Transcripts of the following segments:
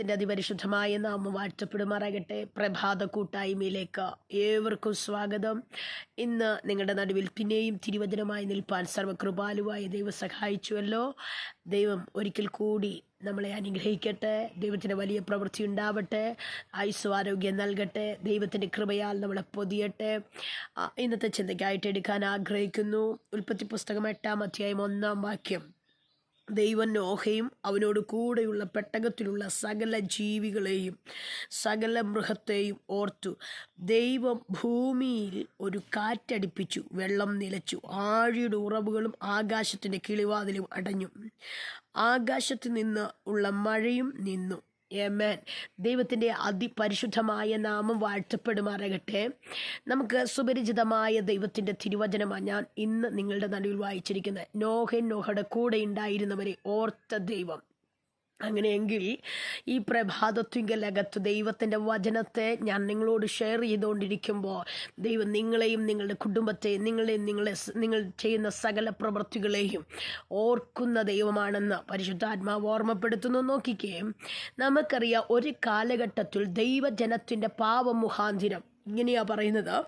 ത്തിന്റെ അതിപരിശുദ്ധമായ നാമം വാഴ്ത്തപ്പെടുമാറാകട്ടെ. പ്രഭാത കൂട്ടായ്മയിലേക്ക് ഏവർക്കും സ്വാഗതം. ഇന്ന് നിങ്ങളുടെ നടുവിൽ പിന്നെയും തിരുവചനമായി നിൽപ്പാൻ സർവകൃപാലുവായ ദൈവം സഹായിച്ചുവല്ലോ. ദൈവം ഒരിക്കൽ കൂടി നമ്മളെ അനുഗ്രഹിക്കട്ടെ. ദൈവത്തിന്റെ വലിയ പ്രവൃത്തി ഉണ്ടാവട്ടെ. ആയുസ് ആരോഗ്യം നൽകട്ടെ. ദൈവത്തിന്റെ കൃപയാൽ നമ്മളെ പൊതിയട്ടെ. ഇന്നത്തെ ചിന്തയ്ക്കായിട്ട് എടുക്കാൻ ആഗ്രഹിക്കുന്നു. ഉൽപ്പത്തി പുസ്തകം എട്ടാം അധ്യായം ഒന്നാം വാക്യം. ദൈവം നോഹയും അവനോട് കൂടെയുള്ള പെട്ടകത്തിലുള്ള സകല ജീവികളെയും സകല മൃഗത്തെയും ഓർത്തു. ദൈവം ഭൂമിയിൽ ഒരു കാറ്റടിപ്പിച്ചു വെള്ളം നിലച്ചു ആഴിയുടെ ഉറവുകളും ആകാശത്തിന്റെ കിളിവാതിലും അടഞ്ഞു. ആകാശത്ത് നിന്ന് ഉള്ള മഴയും നിന്നു. ഏമേൻ ദൈവത്തിന്റെ അതിപരിശുദ്ധമായ നാമം വാഴ്ത്തപ്പെടുമാറാകട്ടെ. നമുക്ക് സുപരിചിതമായ ദൈവത്തിന്റെ തിരുവചനമാണ് ഞാൻ ഇന്ന് നിങ്ങളുടെ നടുവിൽ വായിച്ചിരിക്കുന്നത്. നോഹൻ നോഹയുടെ കൂടെ ഉണ്ടായിരുന്നവരെ ഓർത്ത ദൈവം. അങ്ങനെയെങ്കിൽ ഈ പ്രഭാതത്വിങ്കലകത്ത് ദൈവത്തിന്റെ വചനത്തെ ഞാൻ നിങ്ങളോട് ഷെയർ ചെയ്തുകൊണ്ടിരിക്കുമ്പോൾ ദൈവം നിങ്ങളെയും നിങ്ങളുടെ കുടുംബത്തെയും നിങ്ങളെയും നിങ്ങളെ നിങ്ങൾ ചെയ്യുന്ന സകല പ്രവൃത്തികളെയും ഓർക്കുന്ന ദൈവമാണെന്ന് പരിശുദ്ധാത്മാവ് ഓർമ്മപ്പെടുത്തുന്നു. നോക്കിക്കേ നമുക്കറിയാം ഒരു കാലഘട്ടത്തിൽ ദൈവജനത്തിന്റെ പാപം മുഖാന്തിരം ഇങ്ങനെയാ പറയുന്നത്.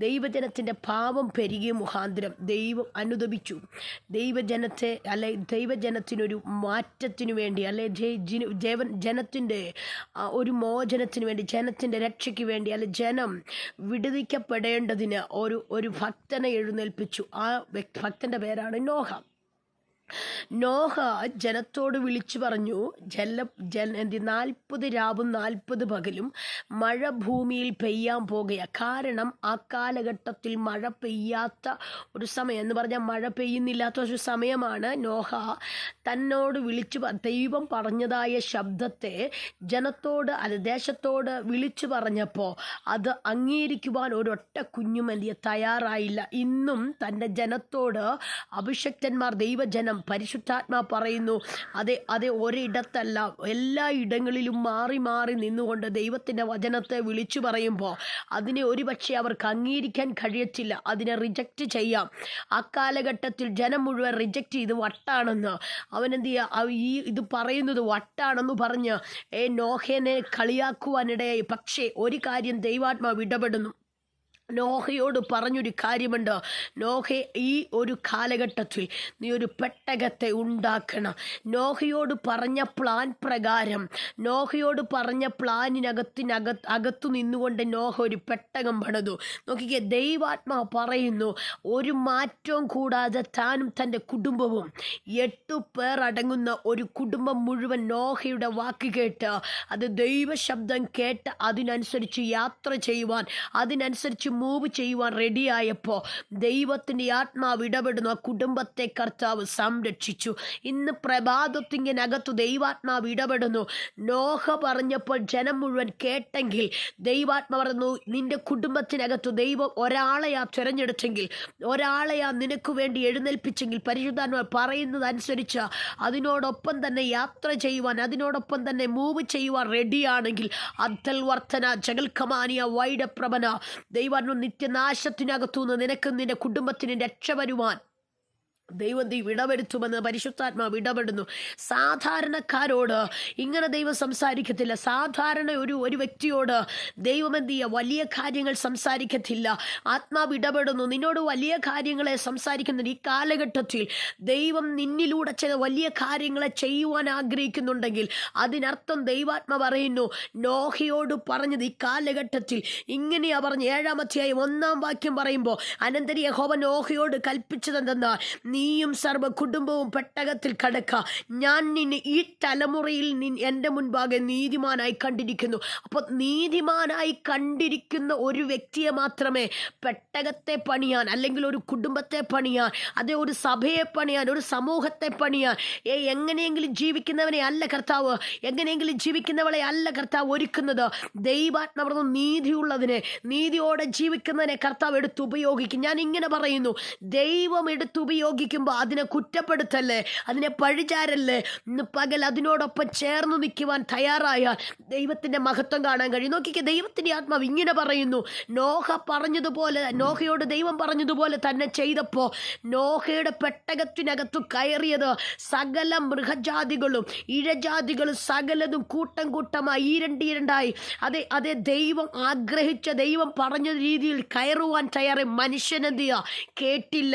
ദൈവജനത്തിന്റെ പാപം പെരുകിയ മുഖാന്തരം ദൈവം അനുദപിച്ചു. ദൈവജനത്തെ അല്ലെ ദൈവജനത്തിനൊരു മാറ്റത്തിനു വേണ്ടി അല്ലെ ജീവൻ ജിന- ജനത്തിന്റെ ഒരു മോചനത്തിന് വേണ്ടി ജനത്തിന്റെ രക്ഷയ്ക്ക് വേണ്ടി അല്ലെ ജനം വിടുവിക്കപ്പെടേണ്ടതിന് ഒരു ഒരു ഭക്തനെ എഴുന്നേൽപ്പിച്ചു. ആ ഭക്തന്റെ പേരാണ് നോഹ. നോഹ ജനത്തോട് വിളിച്ചു പറഞ്ഞു ജല എന്ത് നാൽപ്പത് രാവും നാൽപ്പത് പകലും മഴ ഭൂമിയിൽ പെയ്യാൻ പോകുക കാരണം ആ കാലഘട്ടത്തിൽ മഴ പെയ്യാത്ത ഒരു സമയം എന്ന് പറഞ്ഞാൽ മഴ പെയ്യുന്നില്ലാത്ത ഒരു സമയമാണ് നോഹ തന്നോട് വിളിച്ചു ദൈവം പറഞ്ഞതായ ശബ്ദത്തെ ജനത്തോട് അല്ല ദേശത്തോട് വിളിച്ചു പറഞ്ഞപ്പോൾ അത് അംഗീകരിക്കുവാൻ ഒരൊറ്റ കുഞ്ഞുമല്ലിയ തയ്യാറായില്ല. ഇന്നും തന്റെ ജനത്തോട് അഭിഷക്തന്മാർ ദൈവജനം പരിശുദ്ധാത്മാ പറയുന്നു. അതെ അതെ ഒരിടത്തല്ല. എല്ലാ ഇടങ്ങളിലും മാറി മാറി നിന്നുകൊണ്ട് ദൈവത്തിന്റെ വചനത്തെ വിളിച്ചു പറയുമ്പോൾ അതിനെ ഒരുപക്ഷെ അവർക്ക് അംഗീകരിക്കാൻ കഴിയത്തില്ല. അതിനെ റിജക്റ്റ് ചെയ്യാം. ആ കാലഘട്ടത്തിൽ ജനം മുഴുവൻ റിജക്റ്റ് ചെയ്ത് വട്ടാണെന്ന്. അവനെന്ത് ചെയ്യുക ഈ ഇത് പറയുന്നത് വട്ടാണെന്ന് പറഞ്ഞ് ഏ നോഹേനെ കളിയാക്കുവാനിടയായി. പക്ഷേ ഒരു കാര്യം ദൈവാത്മാവ് ഇടപെടുന്നു. നോഹയോട് പറഞ്ഞൊരു കാര്യമുണ്ട്. നോഹ ഈ ഒരു കാലഘട്ടത്തിൽ നീ ഒരു പെട്ടകത്തെ ഉണ്ടാക്കണം. നോഹയോട് പറഞ്ഞ പ്ലാൻ പ്രകാരം നോഹയോട് പറഞ്ഞ പ്ലാനിനകത്തിനകത്ത് അകത്തു നിന്നുകൊണ്ട് നോഹ ഒരു പെട്ടകം പണിതു. നോക്കിക്കേ ദൈവാത്മാ പറയുന്നു ഒരു മാറ്റവും കൂടാതെ താനും തന്റെ കുടുംബവും എട്ടു പേർ അടങ്ങുന്ന ഒരു കുടുംബം മുഴുവൻ നോഹയുടെ വാക്ക് കേട്ട് അത് ദൈവശബ്ദം കേട്ട് അതിനനുസരിച്ച് യാത്ര ചെയ്യുവാൻ അതിനനുസരിച്ച് മൂവ് ചെയ്യുവാൻ റെഡിയായപ്പോൾ ദൈവത്തിന്റെ ആത്മാവ് ഇടപെടുന്നു. കുടുംബത്തെ കർത്താവ് സംരക്ഷിച്ചു. ഇന്ന് പ്രഭാതത്തിങ്ങനകത്തു ദൈവാത്മാവ് ഇടപെടുന്നു. നോഹ പറഞ്ഞപ്പോൾ ജനം മുഴുവൻ കേട്ടെങ്കിൽ ദൈവാത്മാ പറഞ്ഞു നിന്റെ കുടുംബത്തിനകത്തു ദൈവം ഒരാളെയാ തിരഞ്ഞെടുത്തെങ്കിൽ ഒരാളെയാ നിനക്ക് വേണ്ടി എഴുന്നേൽപ്പിച്ചെങ്കിൽ പരിശുദ്ധാത്മ പറയുന്നത് അനുസരിച്ച് അതിനോടൊപ്പം തന്നെ യാത്ര ചെയ്യുവാൻ അതിനോടൊപ്പം തന്നെ മൂവ് ചെയ്യുവാൻ റെഡിയാണെങ്കിൽ അദ്ധൽ വർധന ജഗൽഖമാനിയ വൈഡപ്രഭന ദൈവാത്മ നിത്യനാശത്തിനകത്തുനിന്ന് നിനക്കും നിന്റെ കുടുംബത്തിന് രക്ഷ വരുവാൻ ദൈവം ദൈവം ഇടവരുത്തുമെന്ന് പരിശുദ്ധാത്മാവ് ഇടപെടുന്നു സാധാരണക്കാരോട് ഇങ്ങനെ ദൈവം സംസാരിക്കത്തില്ല. സാധാരണ ഒരു ഒരു വ്യക്തിയോട് ദൈവം എന്ത് ചെയ്യുക? വലിയ കാര്യങ്ങൾ സംസാരിക്കത്തില്ല. ആത്മാവ് ഇടപെടുന്നു നിന്നോട് വലിയ കാര്യങ്ങളെ സംസാരിക്കുന്ന ഈ കാലഘട്ടത്തിൽ ദൈവം നിന്നിലൂടെ ചില വലിയ കാര്യങ്ങളെ ചെയ്യുവാൻ ആഗ്രഹിക്കുന്നുണ്ടെങ്കിൽ അതിനർത്ഥം ദൈവാത്മ പറയുന്നു നോഹയോട് പറഞ്ഞത് ഈ കാലഘട്ടത്തിൽ ഇങ്ങനെയാ പറഞ്ഞു ഏഴാമത്തെയായി ഒന്നാം വാക്യം പറയുമ്പോൾ അനന്തരി യഹോവ നോഹയോട് കൽപ്പിച്ചതെന്തെന്നാൽ നീയും സർവ കുടുംബവും പെട്ടകത്തിൽ കടക്ക ഞാൻ നിന്നെ ഈ തലമുറയിൽ നിൻ എന്റെ മുൻപാകെ നീതിമാനായി കണ്ടിരിക്കുന്നു. അപ്പോൾ നീതിമാനായി കണ്ടിരിക്കുന്ന ഒരു വ്യക്തിയെ മാത്രമേ പെട്ടകത്തെ പണിയാൻ അല്ലെങ്കിൽ ഒരു കുടുംബത്തെ പണിയാൻ അതേ ഒരു സഭയെ പണിയാൻ ഒരു സമൂഹത്തെ പണിയാൻ എങ്ങനെയെങ്കിലും ജീവിക്കുന്നവനെ അല്ല കർത്താവ് എങ്ങനെയെങ്കിലും ജീവിക്കുന്നവളെ അല്ല കർത്താവ് ഒരുക്കുന്നത്. ദൈവാത്മവർന്നു നീതിയുള്ളതിനെ നീതിയോടെ ജീവിക്കുന്നതിനെ കർത്താവ് എടുത്ത് ഉപയോഗിക്കും. ഞാൻ ഇങ്ങനെ പറയുന്നു. ദൈവം എടുത്ത് ഉപയോഗിക്കും അതിനെ കുറ്റപ്പെടുത്തല്ലേ? അതിനെ പഴിചാരല്ലേ? ഇന്ന് പകൽ അതിനോടൊപ്പം ചേർന്ന് നിൽക്കുവാൻ തയ്യാറായാൽ ദൈവത്തിന്റെ മഹത്വം കാണാൻ കഴിയും. നോക്കിക്കേ ദൈവത്തിന്റെ ആത്മാവ് ഇങ്ങനെ പറയുന്നു. നോഹ പറഞ്ഞതുപോലെ നോഹയോട് ദൈവം പറഞ്ഞതുപോലെ തന്നെ ചെയ്തപ്പോൾ നോഹയുടെ പെട്ടകത്തിനകത്തു കയറിയത് സകല മൃഗജാതികളും ഇഴജാതികളും സകലതും കൂട്ടം കൂട്ടമായി ഈരണ്ടീരണ്ടായി അതെ അതെ ദൈവം ആഗ്രഹിച്ച ദൈവം പറഞ്ഞ രീതിയിൽ കയറുവാൻ തയ്യാറെ മനുഷ്യനെന്ത് കേട്ടില്ല.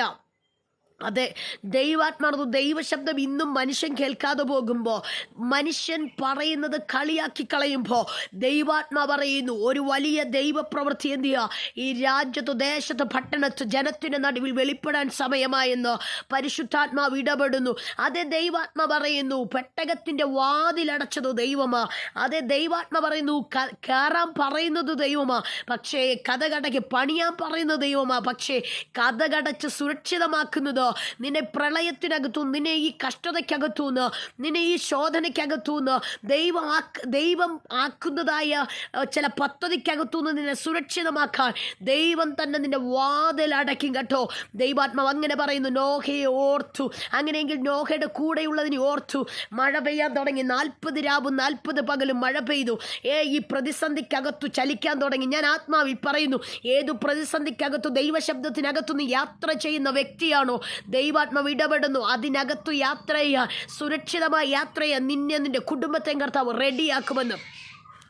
അതെ ദൈവാത്മാർന്നു ദൈവശബ്ദം ഇന്നും മനുഷ്യൻ കേൾക്കാതെ പോകുമ്പോൾ മനുഷ്യൻ പറയുന്നത് കളിയാക്കി കളയുമ്പോൾ ദൈവാത്മാ പറയുന്നു ഒരു വലിയ ദൈവപ്രവൃത്തി എന്ത് ചെയ്യുക ഈ രാജ്യത്ത് ദേശത്ത് പട്ടണത്ത് ജനത്തിന്റെ നടുവിൽ വെളിപ്പെടാൻ സമയമായെന്ന് പരിശുദ്ധാത്മാവ് ഇടപെടുന്നു. അതെ ദൈവാത്മാ പറയുന്നു പെട്ടകത്തിന്റെ വാതിലടച്ചത് ദൈവമാ. അതെ ദൈവാത്മാ പറയുന്നു കയറാൻ പറയുന്നത് ദൈവമാ. പക്ഷേ കഥകടയ്ക്ക് പണിയാൻ പറയുന്നത് ദൈവമാ. പക്ഷേ കഥകടച്ച് സുരക്ഷിതമാക്കുന്നത് നിന്നെ പ്രളയത്തിനകത്തു നിന്നെ ഈ കഷ്ടതയ്ക്കകത്തുനിന്ന് നിന്നെ ഈ ശോധനയ്ക്കകത്തുനിന്ന് ദൈവം ദൈവം ആക്കുന്നതായ ചില പദ്ധതിക്കകത്തുനിന്ന് നിന്നെ സുരക്ഷിതമാക്കാൻ ദൈവം തന്നെ നിന്റെ വാതിൽ അടയ്ക്കും കേട്ടോ. ദൈവാത്മാവ് അങ്ങനെ പറയുന്നു നോഹയെ ഓർത്തു. അങ്ങനെയെങ്കിൽ നോഹയുടെ കൂടെയുള്ളതിനെ ഓർത്തു. മഴ പെയ്യാൻ തുടങ്ങി നാൽപ്പത് രാവും നാൽപ്പത് പകലും മഴ പെയ്തു. ഏ ഈ പ്രതിസന്ധിക്കകത്തു ചലിക്കാൻ തുടങ്ങി. ഞാൻ ആത്മാവിൽ പറയുന്നു ഏതു പ്രതിസന്ധിക്കകത്തു ദൈവശബ്ദത്തിനകത്തു യാത്ര ചെയ്യുന്ന വ്യക്തിയാണോ ദൈവാത്മാവ് ഇടപെടുന്നു. അതിനകത്തു യാത്ര ചെയ്യുക സുരക്ഷിതമായ യാത്ര ചെയ്യുക നിന്നെ നിന്റെ കുടുംബത്തെ കർത്താവ് റെഡിയാക്കുമെന്ന്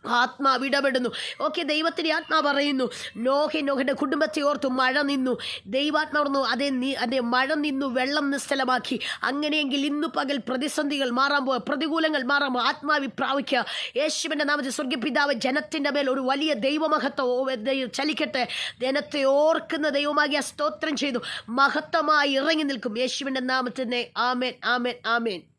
ആത്മാവ് ഇടപെടുന്നു ഓക്കെ ദൈവത്തിന്റെ ആത്മാ പറയുന്നു നോഹെ നോഹയുടെ കുടുംബത്തെ ഓർത്തു മഴ നിന്നു. ദൈവാത്മാർന്നു അതേ നീ അതേ മഴ നിന്നു വെള്ളം നിശ്ചലമാക്കി. അങ്ങനെയെങ്കിൽ ഇന്നു പകൽ പ്രതിസന്ധികൾ മാറാൻ പോവുക പ്രതികൂലങ്ങൾ മാറാൻ പോവുക ആത്മാവി പ്രാപിക്കുക. യേശുവിന്റെ നാമത്തിൽ സ്വർഗപിതാവ് ജനത്തിന്റെ മേൽ ഒരു വലിയ ദൈവമഹത്വം ചലിക്കട്ടെ. ജനത്തെ ഓർക്കുന്ന ദൈവമാകിയ സ്തോത്രം ചെയ്തു. മഹത്വമായി ഇറങ്ങി നിൽക്കും. യേശുവിന്റെ നാമത്തിനെ ആമേൻ ആമേൻ ആമേൻ.